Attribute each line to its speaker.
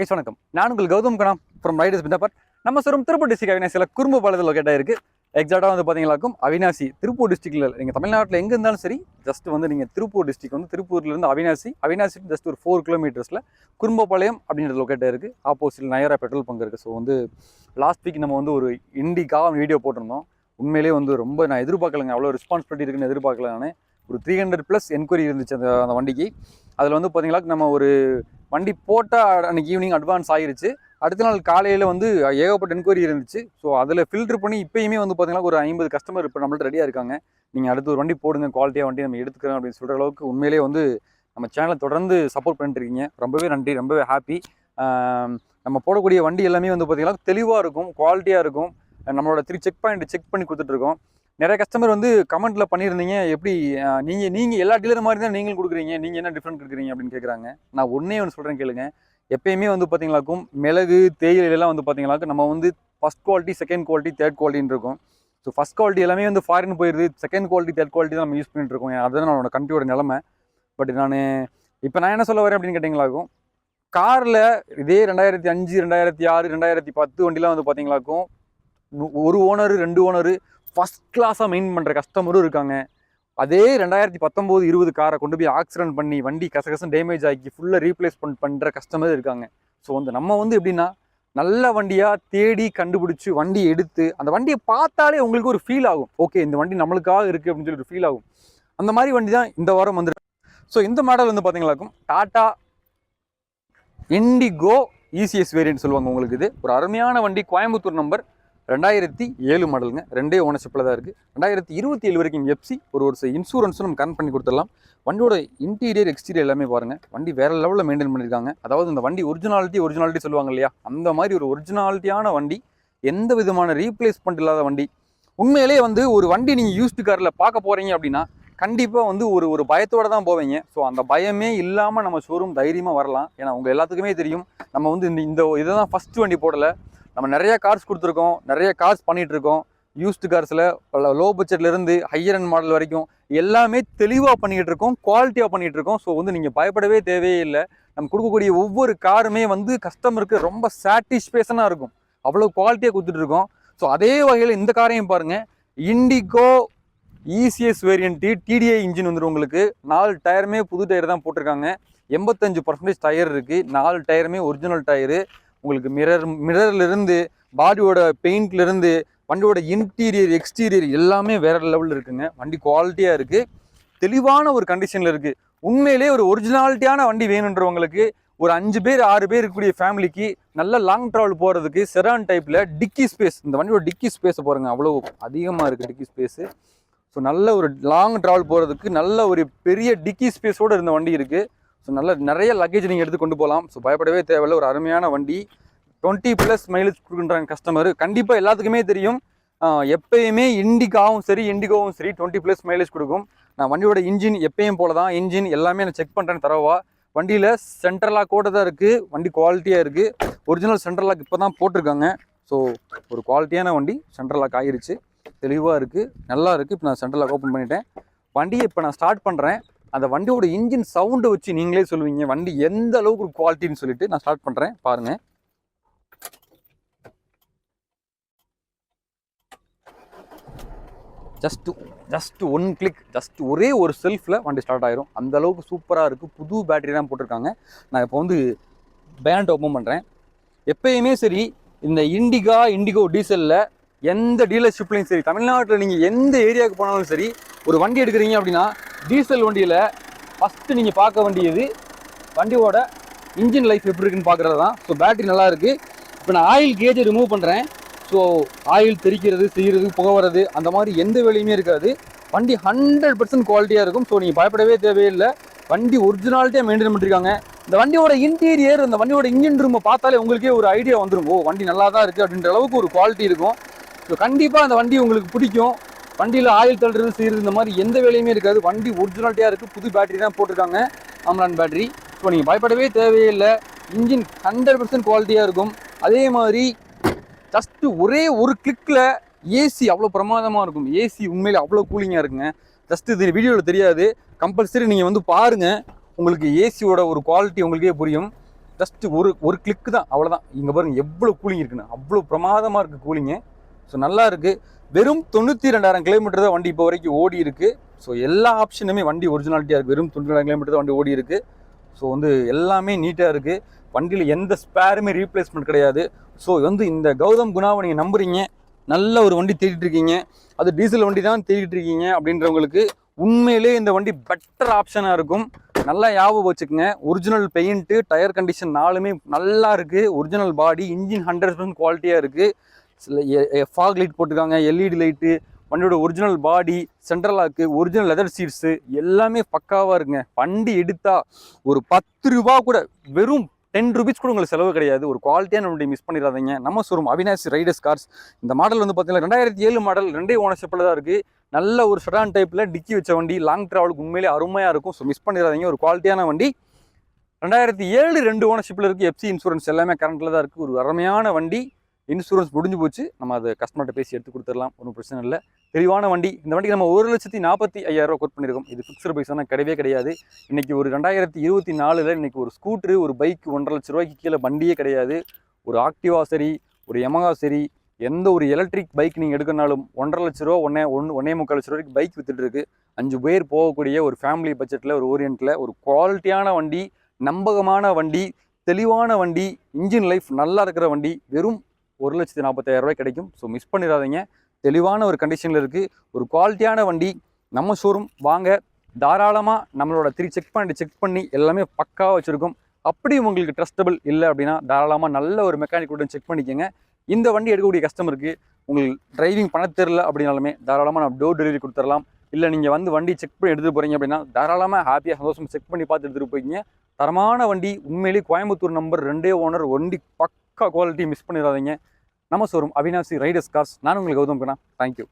Speaker 1: Guys வணக்கம். நான் உங்கள் கௌதம் கணம் ஃப்ரம் ரைடர்ஸ் பின்னப்பட் நம்ம சொல்லும் திருப்பூர் டிஸ்ட்ரிக் அவினாசியில் குறும்பு பாலத்தில் லொக்கேட்டாக இருக்குது எக்ஸாக்டாக வந்து பார்த்தீங்களாக்கும் அவினாசி திருப்பூர் டிஸ்ட்ரிக்டில் நீங்கள் தமிழ்நாட்டில் எங்கே இருந்தாலும் சரி ஜஸ்ட் வந்து நீங்கள் திருப்பூர் டிஸ்ட்ரிக் வந்து திருப்பூர்லேருந்து அவினாசி அவினாசி ஜஸ்ட் ஒரு ஃபோர் கிலோமீட்டர்ஸில் குறும்பபாளையம் அப்படின்ற லொக்கேட்டாக இருக்குது ஆப்போசிட் நயரா பெட்ரோல் பங்க் இருக்குது ஸோ வந்து லாஸ்ட் வீக் நம்ம வந்து ஒரு இண்டிக்காக வீடியோ போட்டிருந்தோம். உண்மையிலேயே வந்து ரொம்ப நான் எதிர்பார்க்கலங்க. அவ்வளோ ரெஸ்பான்சிபிலிட்டி இருக்குன்னு எதிர்பார்க்கல நான். ஒரு த்ரீ ஹண்ட்ரட் ப்ளஸ் என்கொயரி இருந்துச்சு அந்த அந்த வண்டிக்கு. அதில் வந்து பார்த்தீங்கன்னா நம்ம ஒரு வண்டி போட்டால் அன்றைக்கி ஈவினிங் அட்வான்ஸ் ஆகிருச்சு அடுத்த நாள் காலையில் வந்து ஏகப்பட்ட என்கொயரி இருந்துச்சு. ஸோ அதில் ஃபில்டர் பண்ணி இப்போயுமே வந்து பார்த்தீங்கன்னா ஒரு ஐம்பது கஸ்டமர் இப்போ நம்மள்ட்ட ரெடியாக இருக்காங்க. நீங்கள் அடுத்து ஒரு வண்டி போடுங்க குவாலிட்டியாக வண்டி நம்ம எடுத்துக்கிறோம் அப்படின்னு சொல்கிற அளவுக்கு உண்மையிலேயே வந்து நம்ம சேனலை தொடர்ந்து சப்போர்ட் பண்ணிட்டு இருக்கீங்க. ரொம்பவே நன்றி ரொம்பவே ஹாப்பி நம்ம போடக்கூடிய வண்டி எல்லாமே வந்து பார்த்திங்கன்னா தெளிவாக இருக்கும் குவாலிட்டியாக இருக்கும். நம்மளோட த்ரீ செக் பாயிண்ட் செக் பண்ணி கொடுத்துட்ருக்கோம் நிறைய கஸ்டமர் வந்து கமெண்ட்ல பண்ணியிருந்தீங்க. எப்படி நீங்கள் நீங்க நீங்க எல்லா டீலர் மாதிரி தான் நீங்களும் கொடுக்குறீங்க? நீங்க என்ன டிஃப்ரெண்ட் கொடுக்குறீங்க அப்படின்னு கேட்குறாங்க நான் ஒன்றே ஒன்று சொல்கிறேன் கேளுங்க. எப்பயுமே வந்து பார்த்தீங்களாக்கும் மிளகு தேயிலையெல்லாம் வந்து பார்த்தீங்களாக்கும் நம்ம வந்து first quality second quality third குவாலிட்டின்னு இருக்கும். ஸோ ஃபஸ்ட் குவாலிட்டி எல்லாமே வந்து ஃபாரின் போயிருது. செகண்ட் குவாலிட்டி தேர்ட் குவாலிட்டி தான் நம்ம யூஸ் பண்ணிட்டு இருக்கோம். அதுதான் நம்மளோட கண்ட்ரியோட நிலமை. பட் நான் இப்போ நான் என்ன சொல்ல வரேன் அப்படின்னு கேட்டிங்களாக்கும் காரில் இதே ரெண்டாயிரத்தி அஞ்சு ரெண்டாயிரத்தி ஆறு ரெண்டாயிரத்தி பத்து வண்டிலாம் வந்து பார்த்தீங்களாக்கும் ஒரு ஓனர் ரெண்டு ஓனரு ஃபஸ்ட் கிளாஸாக மெயின் பண்ணுற கஸ்டமரும் இருக்காங்க. அதே ரெண்டாயிரத்தி பத்தொம்போது இருபது காரை கொண்டு போய் ஆக்சிடென்ட் பண்ணி வண்டி கசகசம் டேமேஜ் ஆக்கி ஃபுல்லாக ரீப்ளேஸ்மெண்ட் பண்ணுற கஸ்டமர் இருக்காங்க. ஸோ வந்து நம்ம வந்து எப்படின்னா நல்ல வண்டியாக தேடி கண்டுபிடிச்சி வண்டி எடுத்து அந்த வண்டியை பார்த்தாலே உங்களுக்கு ஒரு ஃபீல் ஆகும். ஓகே இந்த வண்டி நம்மளுக்காக இருக்குது அப்படின்னு சொல்லி ஒரு ஃபீல் ஆகும். அந்த மாதிரி வண்டி தான் இந்த வாரம் வந்துருக்கு. ஸோ இந்த மாடல் வந்து பார்த்தீங்களாக்கும் டாட்டா இண்டிகோ இசிஎஸ் வேரியன்ட் சொல்லுவாங்க உங்களுக்கு இது. ஒரு அருமையான வண்டி கோயம்புத்தூர் நம்பர் ரெண்டாயிரத்தி ஏழு மாடலுங்க. ரெண்டே ஓனர்ஷிப்பில் தான் இருக்குது ரெண்டாயிரத்தி இருபத்தி ஏழு வரைக்கும் எஃப்சி ஒரு வருஷம் இன்சூரன்ஸும் நம்ம கனெக்ட் பண்ணி கொடுத்துடலாம். வண்டியோட இன்டீரியர் எக்ஸ்டீரியர் எல்லாமே பாருங்கள் வண்டி வேற லெவலில் மெயின்டைன் பண்ணியிருக்காங்க. அதாவது இந்த வண்டி ஒரிஜினாலிட்டி ஒரிஜினாலிட்டி சொல்லுவாங்க இல்லையா? அந்த மாதிரி ஒரு ஒரிஜினாலிட்டியான வண்டி எந்த விதமான ரீப்ளேஸ்மெண்ட் இல்லாத வண்டி. உண்மையிலேயே வந்து ஒரு வண்டி நீங்கள் யூஸ்டு காரில் பார்க்க போகிறீங்க அப்படின்னா கண்டிப்பாக வந்து ஒரு ஒரு பயத்தோடு தான் போவீங்க. ஸோ அந்த பயமே இல்லாமல் நம்ம ஷோரூம் தைரியமாக வரலாம். ஏன்னா உங்கள் எல்லாத்துக்குமே தெரியும். நம்ம வந்து இந்த இந்த இதை தான் ஃபஸ்ட்டு வண்டி போடலை. நம்ம நிறைய கார்ஸ் கொடுத்துருக்கோம் நிறைய கார்ஸ் பண்ணிகிட்டு இருக்கோம் யூஸ்டு கார்ஸில் பல லோ பட்ஜெட்லேருந்து ஹையர் அண்ட் மாடல் வரைக்கும் எல்லாமே தெளிவாக பண்ணிக்கிட்டு இருக்கோம் குவாலிட்டியாக பண்ணிகிட்டு இருக்கோம் ஸோ வந்து நீங்கள் பயப்படவே தேவையே இல்லை. நம்ம கொடுக்கக்கூடிய ஒவ்வொரு காருமே வந்து கஸ்டமருக்கு ரொம்ப சாட்டிஸ்ஃபேஷனாக இருக்கும். அவ்வளோ குவாலிட்டியாக கொடுத்துட்ருக்கோம் ஸோ அதே வகையில் இந்த காரையும் பாருங்கள் Indigo ECS variant DDI engine வந்துடும் உங்களுக்கு. நாலு டயருமே புது டயர் தான் போட்டிருக்காங்க. எண்பத்தஞ்சு பர்சன்டேஜ் டயர் இருக்குது நாலு டயருமே ஒரிஜினல் டயரு உங்களுக்கு மிரர் மிரர்லேருந்து பாடியோட பெயிண்ட்லேருந்து வண்டியோட இன்டீரியர் எக்ஸ்டீரியர் எல்லாமே வேறு லெவலில் இருக்குங்க. வண்டி குவாலிட்டியாக இருக்குது தெளிவான ஒரு கண்டிஷனில் இருக்குது உண்மையிலே ஒரு ஒரிஜினாலிட்டியான வண்டி வேணுன்றவங்களுக்கு ஒரு அஞ்சு பேர் ஆறு பேர் இருக்கக்கூடிய ஃபேமிலிக்கு நல்ல லாங் ட்ராவல் போகிறதுக்கு செரான் டைப்பில் டிக்கி ஸ்பேஸ் இந்த வண்டியோட டிக்கி ஸ்பேஸை போகிறேங்க அவ்வளோ அதிகமாக இருக்குது டிக்கி ஸ்பேஸு ஸோ நல்ல ஒரு லாங் ட்ராவல் போகிறதுக்கு நல்ல ஒரு பெரிய டிக்கி ஸ்பேஸோடு இருந்த வண்டி இருக்குது ஸோ நல்ல நிறைய லக்கேஜ் நீங்கள் எடுத்து கொண்டு போகலாம். ஸோ பயப்படவே தேவையில்லை. ஒரு அருமையான வண்டி. டுவெண்ட்டி ப்ளஸ் மைலேஜ் கொடுக்குறாங்க கஸ்டமர் கண்டிப்பாக எல்லாத்துக்குமே தெரியும். எப்பயுமே இண்டிகாவும் சரி இண்டிகோவும் சரி டுவெண்ட்டி ப்ளஸ் மைலேஜ் கொடுக்கும். நான் வண்டியோட இன்ஜின் எப்பயும் போல தான் இன்ஜின் எல்லாமே நான் செக் பண்ணுறேன் தரவா. வண்டியில் சென்ட்ரலாக லாக் கூட தான் இருக்குது வண்டி குவாலிட்டியாக இருக்குது ஒரிஜினல் சென்ட்ரல் லாக் இப்போ தான் போட்டிருக்காங்க. ஸோ ஒரு குவாலிட்டியான வண்டி சென்ட்ரல் லாக் ஆயிருச்சு. தெளிவாக இருக்குது நல்லா இருக்குது இப்போ நான் சென்ட்ரல் லாக் ஓப்பன் பண்ணிட்டேன். வண்டியை இப்போ நான் ஸ்டார்ட் பண்ணுறேன் அந்த வண்டியோட இன்ஜின் சவுண்டை வச்சு நீங்களே சொல்லுவீங்க. வண்டி எந்த அளவுக்கு ஒரு குவாலிட்டின்னு சொல்லிட்டு நான் ஸ்டார்ட் பண்ணுறேன் பாருங்கள் just just one click just ஒரே ஒரு செல்ஃபில் வண்டி ஸ்டார்ட் ஆயிரும். அந்த அளவுக்கு சூப்பராக இருக்குது புது பேட்டரி தான் போட்டிருக்காங்க. நான் இப்போ வந்து பேண்ட் ஓப்பன் பண்ணுறேன் எப்பயுமே சரி இந்த இண்டிகா இண்டிகோ டீசலில் எந்த டீலர்ஷிப்லையும் சரி தமிழ்நாட்டில் நீங்கள் எந்த ஏரியாவுக்கு போனாலும் சரி ஒரு வண்டி எடுக்கிறீங்க அப்படின்னா டீசல் வண்டியில் ஃபஸ்ட்டு நீங்கள் பார்க்க வேண்டியது வண்டியோட இன்ஜின் லைஃப் எப்படி இருக்குன்னு பார்க்குறது தான் ஸோ பேட்டரி நல்லா இருக்குது இப்போ நான் ஆயில் கேஜை ரிமூவ் பண்ணுறேன் ஸோ ஆயில் தெரிக்கிறது செய்கிறது புகை வர்றது அந்த மாதிரி எந்த வேலையுமே இருக்காது. வண்டி ஹண்ட்ரட் பர்சன்ட் குவாலிட்டியாக இருக்கும். ஸோ நீங்கள் பயப்படவே தேவையில்லை. வண்டி ஒரிஜினாலிட்டியாக மெயின்டைன் பண்ணியிருக்காங்க இந்த வண்டியோட இன்டீரியர் இந்த வண்டியோட இன்ஜின் ரூமை பார்த்தாலே உங்களுக்கே ஒரு ஐடியா வந்துடும் ஓ வண்டி நல்லா தான் இருக்குது அப்படின்ற அளவுக்கு ஒரு குவாலிட்டி இருக்கும். ஸோ கண்டிப்பாக அந்த வண்டி உங்களுக்கு பிடிக்கும். வண்டியில் ஆயில் தள்ளுறது செய்கிறது இந்த மாதிரி எந்த வேலையுமே இருக்காது. வண்டி ஒரிஜினாலிட்டியாக இருக்குது புது பேட்டரி தான் போட்டிருக்காங்க. ஆம்லான் பேட்டரி ஸோ நீங்கள் பயப்படவே தேவையில்லை இன்ஜின் ஹண்ட்ரட் பர்சன்ட் குவாலிட்டியாக இருக்கும். அதே மாதிரி ஜஸ்ட்டு ஒரே ஒரு கிளிக்கில் ஏசி அவ்வளோ பிரமாதமாக இருக்கும். ஏசி உண்மையில் அவ்வளோ கூலிங்காக இருக்குங்க. ஜஸ்ட் இது வீடியோவில் தெரியாது. கம்பல்சரி நீங்கள் வந்து பாருங்கள் உங்களுக்கு ஏசியோட ஒரு குவாலிட்டி உங்களுக்கே புரியும். ஜஸ்ட்டு ஒரு ஒரு கிளிக்கு தான். அவ்வளோதான் இங்கே பாருங்கள் எவ்வளோ கூலிங் இருக்குன்னு. அவ்வளோ பிரமாதமாக இருக்குது கூலிங்கு ஸோ நல்லா இருக்குது வெறும் தொண்ணூற்றி ரெண்டாயிரம் கிலோமீட்டர் தான் வண்டி இப்போ வரைக்கும் ஓடி இருக்குது ஸோ எல்லா ஆப்ஷனுமே வண்டி ஒரிஜினாலிட்டியாக இருக்குது வெறும் தொண்ணூற்றி ரெண்டாயிரம் கிலோமீட்டர் தான் வண்டி ஓடி இருக்குது ஸோ வந்து எல்லாமே நீட்டாக இருக்குது வண்டியில் எந்த ஸ்பேருமே ரீப்ளேஸ்மெண்ட் கிடையாது. ஸோ வந்து இந்த கௌதம் குணாவை நீங்கள் நம்புறீங்க. நல்ல ஒரு வண்டி தேடிட்டு இருக்கீங்க. அது டீசல் வண்டி தான் தேடிட்டு இருக்கீங்க அப்படின்றவங்களுக்கு உண்மையிலே இந்த வண்டி பெட்டர் ஆப்ஷனாக இருக்கும். நல்லா ஞாபகம் வச்சுக்கோங்க. ஒரிஜினல் பெயிண்ட்டு டயர் கண்டிஷன் நாலுமே நல்லா இருக்குது original body engine hundred percent குவாலிட்டியாக இருக்குது ஃபாக் லைட் போட்டிருக்காங்க எல்இடி லைட்டு வண்டியோட original body central lock original leather seats எல்லாமே பக்காவாக இருக்குங்க. வண்டி எடுத்தால் ஒரு பத்து ரூபா கூட வெறும் டென் ருபீஸ் கூட உங்களுக்கு செலவு கிடையாது. ஒரு குவாலிட்டியான வண்டி மிஸ் பண்ணிடாதீங்க. நம்ம ஷோரூம் அவினாசி ரைடர்ஸ் கார்ஸ் இந்த மாடல் வந்து பார்த்தீங்கன்னா ரெண்டாயிரத்தி ஏழு மாடல் ரெண்டே ஓனர்ஷிப்பில் தான் இருக்குது நல்ல ஒரு செடான் டைப்பில் டிக்கி வச்ச வண்டி லாங் ட்ராவலுக்கு உண்மையிலே அருமையாக இருக்கும். ஸோ மிஸ் பண்ணிடாதீங்க. ஒரு குவாலிட்டியான வண்டி. ரெண்டாயிரத்தி ஏழு ரெண்டு ஓனர்ஷிப்பில் இருக்குது எஃப்சி இன்சூரன்ஸ் எல்லாமே கரண்ட்டில் தான் இருக்குது ஒரு அருமையான வண்டி. இன்சூரன்ஸ் முடிஞ்சு போச்சு. நம்ம அதை கஸ்டமர்கிட்ட பேசி எடுத்து கொடுத்துடலாம். ஒன்றும் பிரச்சனை இல்லை. தெளிவான வண்டி. இந்த வண்டிக்கு நம்ம ஒரு லட்சத்தி நாற்பத்தி ஐயாயிரரூவா கொட் கோட் பண்ணியிருக்கோம். இது ஃபிக்ஸ்டு பைசானா கிடையவே கிடையாது. இன்னைக்கு ஒரு ரெண்டாயிரத்தி இருபத்தி நாலில் இன்னைக்கு ஒரு ஸ்கூட்ரு ஒரு பைக் ஒன்றரை லட்ச ரூபாய்க்கு கீழே வண்டியே கிடையாது. ஒரு ஆக்டிவா சரி ஒரு எமகா சரி எந்த ஒரு எலக்ட்ரிக் பைக் நீங்கள் எடுக்கனாலும் ஒன்றரை லட்ச ரூபா ஒன்றே ஒன்று ஒன்றே முக்கால் லட்ச ரூபாய்க்கு பைக் வித்துட்டு இருக்கு. அஞ்சு பேர் போகக்கூடிய ஒரு ஃபேமிலி பட்ஜெட்டில் ஒரு ஓரியன்ட்டில் ஒரு குவாலிட்டியான வண்டி நம்பகமான வண்டி தெளிவான வண்டி இன்ஜின் லைஃப் நல்லா இருக்கிற வண்டி வெறும் ஒரு லட்சத்தி நாற்பத்தாயிரம் ரூபாய் கிடைக்கும். ஸோ மிஸ் பண்ணிடாதீங்க. தெளிவான ஒரு கண்டிஷனில் இருக்குது ஒரு குவாலிட்டியான வண்டி நம்ம ஷோரூம் வாங்க. தாராளமாக நம்மளோட த்ரீ செக் பண்ணிட்டு செக் பண்ணி எல்லாமே பக்காவாக வச்சுருக்கோம். அப்படி உங்களுக்கு ட்ரஸ்டபிள் இல்லை அப்படின்னா தாராளமாக நல்ல ஒரு மெக்கானிக் கூட செக் பண்ணிக்கோங்க. இந்த வண்டி எடுக்கக்கூடிய கஸ்டமருக்கு உங்களுக்கு டிரைவிங் பண்ண தெரில அப்படின்னாலுமே தாராளமாக நம்ம டோர் டெலிவரி கொடுத்துடலாம். இல்லை நீங்கள் வந்து வண்டி செக் பண்ணி எடுத்துகிட்டு போகிறீங்க அப்படின்னா தாராளமாக ஹாப்பியாக சந்தோஷமாக செக் பண்ணி பார்த்து எடுத்துகிட்டு போய்க்கிங்க. தரமான வண்டி உண்மையிலேயே கோயம்புத்தூர் நம்பர் ரெண்டே ஓனர் வண்டி பக் பக்கா குவாலிட்டி மிஸ் பண்ணிடாதீங்க. நம்ம ஷோரூம் அவினாசி ரைடர்ஸ் கார்ஸ் நான் உங்களுக்கு கௌதம் கண்ணா தேங்க்யூ